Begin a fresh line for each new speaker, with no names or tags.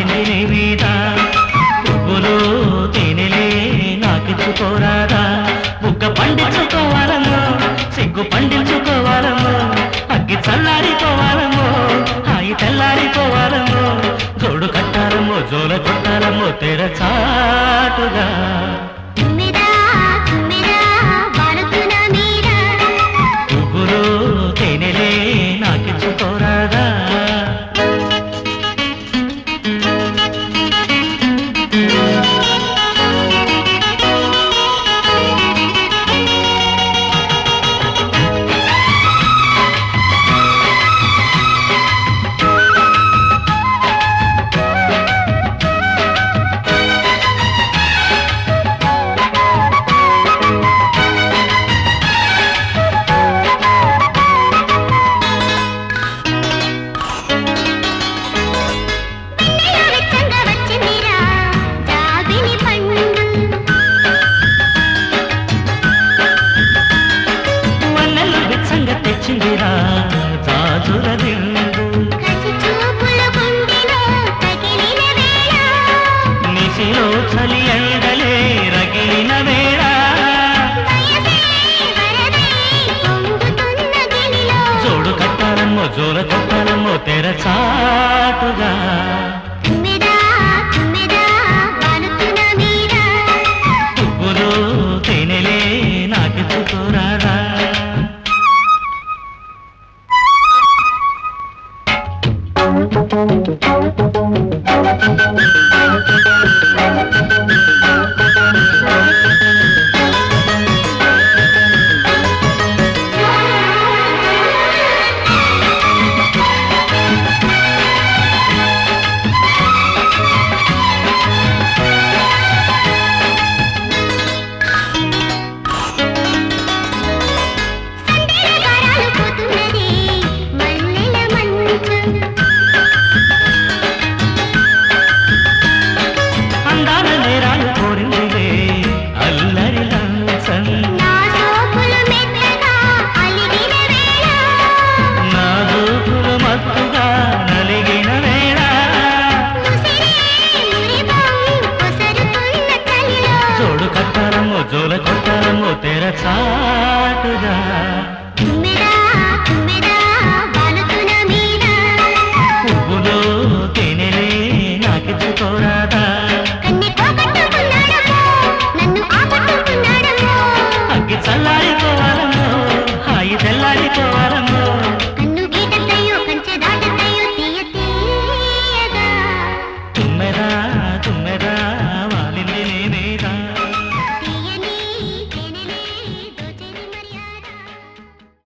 తల్లిని నీవీదా పువ్వులు తేనెలే నాకించుకోరాదా బుగ్గ పండించుకోవాలము సిగ్గు పండించుకోవాలము అగ్గి చల్లారిపోవాలము హాయి తెల్లారిపోవాలము జోడు కట్టాలము జోల కొట్టాలము తెర చాటుగా. సురదిండు నిశిలో చలి ఎండలే రగిలిన వేళ. జోడు కట్టాలమ్మో జోర కట్టాలమ్మో తెరచా. रखा तुझा
मेरा